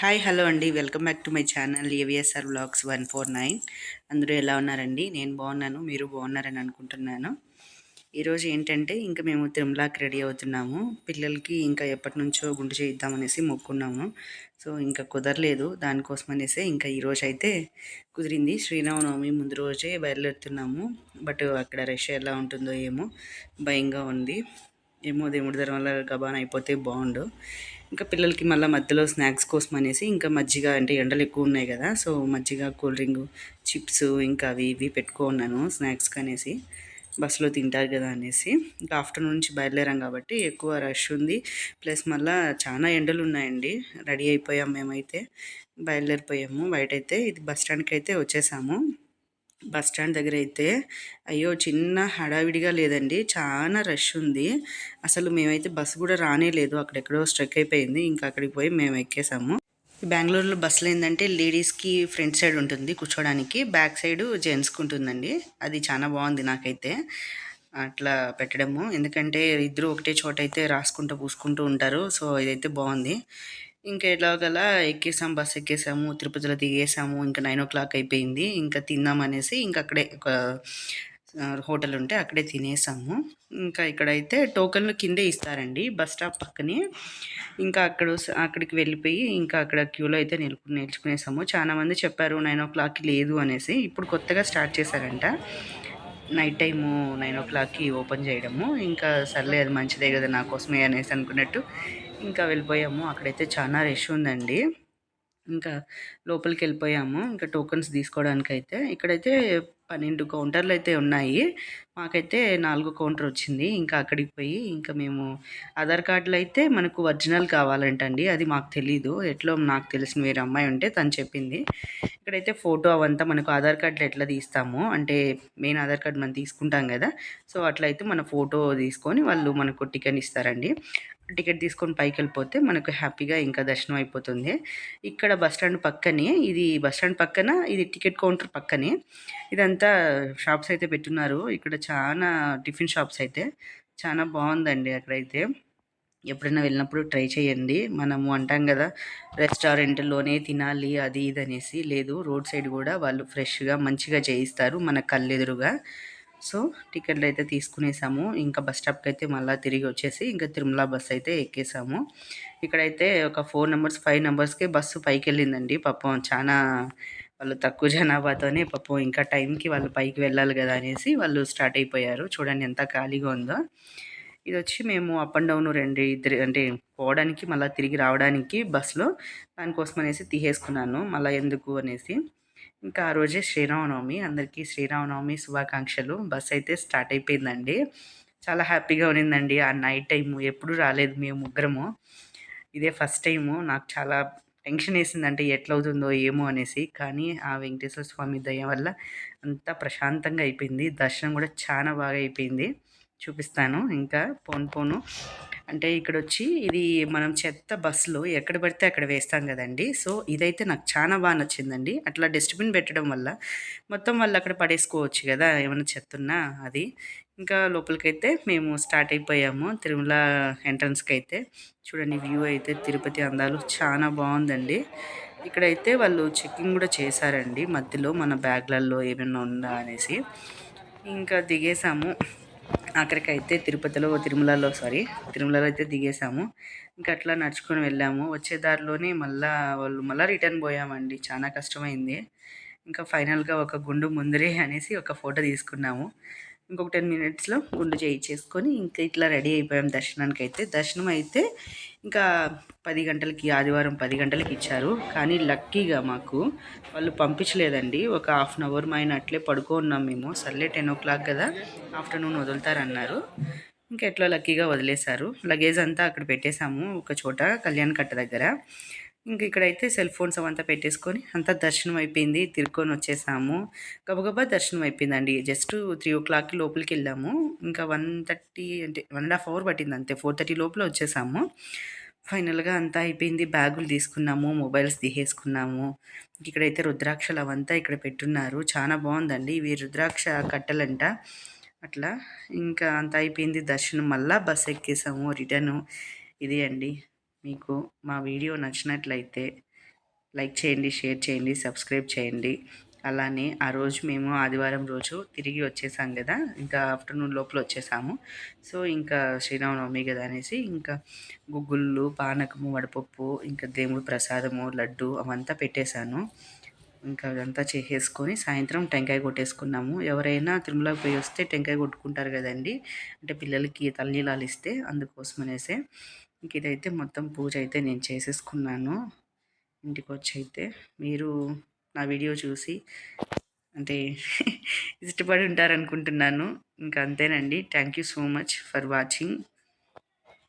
Hi hello అండి. Welcome back to my channel AVSR blogs one four nine. అందరూ ఎలా ఉన్నారండి? నేను బాగున్నాను మీరు బాగున్నారని అనుకుంటున్నాను. ఈరోజు ఏంటంటే ఇంకా మేము తిరుమలకి రెడీ అవుతున్నాము. పిల్లలకి ఇంకా ఎప్పటి నుంచో గుండు చేయిద్దామనేసి మొక్కున్నాము. సో ఇంకా కుదరలేదు. దానికోసం అనేసి ఇంకా ఈరోజు అయితే కుదిరింది. శ్రీరామనవమి ముందు రోజే బయలుదేరుతున్నాము. బట్ అక్కడ రష్ ఎలా ఉంటుందో ఏమో భయంగా ఉంది. ఏమో దేవుడి ధర వల్ల గబాన్ అయిపోతే బాగుండు. ఇంకా పిల్లలకి మళ్ళీ మధ్యలో స్నాక్స్ కోసం అనేసి ఇంకా మజ్జిగ అంటే ఎండలు ఎక్కువ ఉన్నాయి కదా సో మజ్జిగ కూల్ డ్రింక్ చిప్స్ ఇంకా అవి ఇవి పెట్టుకున్నాను స్నాక్స్ అనేసి. బస్సులో తింటారు కదా అనేసి. ఇంకా ఆఫ్టర్నూన్ నుంచి బయలుదేరాం కాబట్టి ఎక్కువ రష్ ఉంది. ప్లస్ మళ్ళీ చాలా ఎండలు ఉన్నాయండి. రెడీ అయిపోయాం మేమైతే. బయలుదేరిపోయాము. బయటైతే ఇది బస్ స్టాండ్కి అయితే వచ్చేసాము. బస్ స్టాండ్ దగ్గర అయితే అయ్యో చిన్న హడావిడిగా లేదండి. చాలా రష్ ఉంది. అసలు మేమైతే బస్సు కూడా రానే లేదు. అక్కడెక్కడో స్ట్రక్ అయిపోయింది. ఇంకా అక్కడికి పోయి మేము ఎక్కేసాము. బెంగళూరులో బస్సులు ఏంటంటే లేడీస్కి ఫ్రంట్ సైడ్ ఉంటుంది కూర్చోడానికి. బ్యాక్ సైడ్ జెంట్స్కి ఉంటుందండి. అది చాలా బాగుంది నాకైతే. అట్లా పెట్టడము. ఎందుకంటే ఇద్దరు ఒకటే చోట అయితే రాసుకుంటూ పూసుకుంటూ ఉంటారు. సో ఇదైతే బాగుంది. ఇంకా ఎలాగలా ఎక్కేసాం బస్ ఎక్కేసాము తిరుపతిలో దిగేసాము ఇంకా నైన్ ఓ క్లాక్ అయిపోయింది. ఇంకా తిందామనేసి ఇంకా అక్కడే ఒక హోటల్ ఉంటే అక్కడే తినేసాము. ఇంకా ఇక్కడైతే టోకన్లు కిందే ఇస్తారండి బస్ స్టాప్ పక్కనే. ఇంకా అక్కడ అక్కడికి వెళ్ళిపోయి ఇంకా అక్కడ క్యూలో అయితే నిలుపు నిల్చుకునేసాము. చాలా మంది చెప్పారు నైన్ ఓ క్లాక్కి లేదు అనేసి. ఇప్పుడు కొత్తగా స్టార్ట్ చేశారంట. నైట్ టైము నైన్ ఓ క్లాక్కి ఓపెన్ చేయడము. ఇంకా సర్లే అది మంచిదే కదా నా కోసమే అనేసి అనుకున్నట్టు ఇంకా వెళ్ళిపోయాము. అక్కడైతే చాలా రష్ ఉందండి. ఇంకా లోపలికి వెళ్ళిపోయాము. ఇంకా టోకన్స్ తీసుకోవడానికి అయితే ఇక్కడైతే పన్నెండు కౌంటర్లు అయితే ఉన్నాయి. మాకైతే నాలుగు కౌంటర్ వచ్చింది. ఇంకా అక్కడికి పోయి ఇంకా మేము ఆధార్ కార్డులు అయితే మనకు ఒరిజినల్ కావాలంటండి. అది మాకు తెలీదు. ఎట్లో నాకు తెలిసిన వేరే అమ్మాయి ఉంటే తను చెప్పింది. ఇక్కడైతే ఫోటో అవంతా మనకు ఆధార్ కార్డులు ఎట్లా తీస్తాము? అంటే మెయిన్ ఆధార్ కార్డు మనం తీసుకుంటాం కదా. సో అట్లయితే మన ఫోటో తీసుకొని వాళ్ళు మనకు టికెట్ ఇస్తారండి. టికెట్ తీసుకొని పైకి వెళ్ళిపోతే మనకు హ్యాపీగా ఇంకా దర్శనం అయిపోతుంది. ఇక్కడ బస్ స్టాండ్ పక్కనే ఇది బస్ స్టాండ్ పక్కన ఇది టికెట్ కౌంటర్ పక్కనే. ఇదంతా షాప్స్ అయితే పెట్టున్నారు. ఇక్కడ చాలా టిఫిన్ షాప్స్ అయితే చాలా బాగుందండి అక్కడైతే. ఎప్పుడైనా వెళ్ళినప్పుడు ట్రై చేయండి. మనము అంటాం కదా రెస్టారెంట్లోనే తినాలి అది ఇది అనేసి. లేదు రోడ్ సైడ్ కూడా వాళ్ళు ఫ్రెష్గా మంచిగా చేయిస్తారు మన కళ్ళెదురుగా. సో టికెట్లు అయితే తీసుకునేసాము. ఇంకా బస్ స్టాప్కి అయితే మళ్ళీ తిరిగి వచ్చేసి ఇంకా తిరుమల బస్ అయితే ఎక్కేసాము. ఇక్కడైతే ఒక ఫోర్ నెంబర్స్ ఫైవ్ నెంబర్స్కే బస్సు పైకి వెళ్ళిందండి. పాపం చాలా వాళ్ళు తక్కువ జనాభాతోనే పాపం ఇంకా టైంకి వాళ్ళు పైకి వెళ్ళాలి కదా అనేసి వాళ్ళు స్టార్ట్ అయిపోయారు. చూడండి ఎంత ఖాళీగా ఉందో. ఇది వచ్చి మేము అప్ అండ్ డౌన్ రెండు ఇద్దరు అంటే పోవడానికి మళ్ళీ తిరిగి రావడానికి బస్సులో దానికోసం అనేసి తీసేసుకున్నాను. మళ్ళీ ఎందుకు అనేసి. ఇంకా ఆ రోజే శ్రీరామనవమి. అందరికీ శ్రీరామనవమి శుభాకాంక్షలు. బస్ అయితే స్టార్ట్ అయిపోయిందండి. చాలా హ్యాపీగా ఉన్నిందండి. ఆ నైట్ టైము ఎప్పుడు రాలేదు మేము ముగ్గురము. ఇదే ఫస్ట్ టైము. నాకు చాలా టెన్షన్ వేసిందంటే ఎట్లవుతుందో ఏమో అనేసి. కానీ ఆ వెంకటేశ్వర స్వామి దయ వల్ల అంతా ప్రశాంతంగా అయిపోయింది. దర్శనం కూడా చాలా బాగా అయిపోయింది. చూపిస్తాను. ఇంకా పోను పోను. అంటే ఇక్కడ వచ్చి ఇది మనం చెత్త బస్సులో ఎక్కడ పడితే అక్కడ వేస్తాం కదండి. సో ఇదైతే నాకు చాలా బాగా నచ్చిందండి. అట్లా డస్ట్బిన్ పెట్టడం వల్ల మొత్తం వాళ్ళు అక్కడ పడేసుకోవచ్చు కదా ఏమైనా చెత్త ఉన్నా అది. ఇంకా లోపలికైతే మేము స్టార్ట్ అయిపోయాము తిరుమల ఎంట్రన్స్కి అయితే చూడండి వ్యూ అయితే తిరుపతి అందాలు చాలా బాగుందండి. ఇక్కడైతే వాళ్ళు చెక్కింగ్ కూడా చేశారండి మధ్యలో మన బ్యాగ్లలో ఏమైనా ఉందా అనేసి. ఇంకా దిగేసాము. అక్కడికైతే తిరుపతిలో తిరుమలలో సారీ తిరుమలలో అయితే దిగేసాము ఇంకా అట్లా నడుచుకొని వెళ్ళాము. వచ్చే దారిలోనే మళ్ళా వాళ్ళు మళ్ళీ రిటర్న్ పోయామండి. చాలా కష్టమైంది. ఇంకా ఫైనల్గా ఒక గుండు ముందరే అనేసి ఒక ఫోటో తీసుకున్నాము. ఇంకొక టెన్ మినిట్స్లో గుండు చేయించేసుకొని ఇంకా ఇట్లా రెడీ అయిపోయాం దర్శనానికి అయితే దర్శనం అయితే ఇంకా పది గంటలకి ఆదివారం పది గంటలకి ఇచ్చారు. కానీ లక్కీగా మాకు వాళ్ళు పంపించలేదండి. ఒక హాఫ్ అన్ అవర్ మైన ఆయన అట్లే పడుకున్నాం మేము. సర్లే టెన్ ఓ క్లాక్ కదా ఆఫ్టర్నూన్ వదులుతారన్నారు. ఇంకా ఎట్లా లక్కీగా వదిలేశారు. లగేజ్ అంతా అక్కడ పెట్టేశాము ఒక చోట కళ్యాణ్ కట్ట దగ్గర. ఇంక ఇక్కడైతే సెల్ ఫోన్స్ అవంతా పెట్టేసుకొని అంతా దర్శనం అయిపోయింది. తిరుక్కొని వచ్చేసాము. గబగబా దర్శనం అయిపోయిందండి. జస్ట్ త్రీ ఓ క్లాక్కి లోపలికి వెళ్ళాము. ఇంకా వన్ థర్టీ అంటే వన్ అండ్ హాఫ్ అవర్ పట్టింది అంతే. ఫోర్ థర్టీ లోపల వచ్చేసాము. ఫైనల్గా అంతా అయిపోయింది. బ్యాగులు తీసుకున్నాము. మొబైల్స్ తీసేసుకున్నాము. ఇక్కడైతే రుద్రాక్షలు అవంతా ఇక్కడ పెట్టున్నారు. చాలా బాగుందండి. ఇవి రుద్రాక్ష కట్టలంట. అట్లా. ఇంకా అంతా అయిపోయింది దర్శనం. మళ్ళీ బస్ ఎక్కేసాము. రిటర్ను ఇది అండి. మీకు మా వీడియో నచ్చినట్లయితే లైక్ చేయండి షేర్ చేయండి సబ్స్క్రైబ్ చేయండి. అలానే ఆ రోజు మేము ఆదివారం రోజు తిరిగి వచ్చేసాం కదా ఇంకా ఆఫ్టర్నూన్ లోపల వచ్చేసాము. సో ఇంకా శ్రీరామనవమి కదా అనేసి ఇంకా గుగ్గుళ్ళు పానకము వడపప్పు ఇంకా దేవుడు ప్రసాదము లడ్డు అవంతా పెట్టేశాను. ఇంకా అదంతా చేసేసుకొని సాయంత్రం టెంకాయ కొట్టేసుకున్నాము. ఎవరైనా తిరుమలకి పోయి వస్తే టెంకాయ కొట్టుకుంటారు కదండి. అంటే పిల్లలకి తల్లీలాలు ఇస్తే అందుకోసం అనేసి ఇంక ఇదైతే మొత్తం పూజ అయితే నేను చేసేసుకున్నాను. ఇంటికి వచ్చి అయితే మీరు నా వీడియో చూసి అంటే ఇష్టపడి ఉంటారనుకుంటున్నాను. ఇంకా అంతేనండి. Thank you so much for watching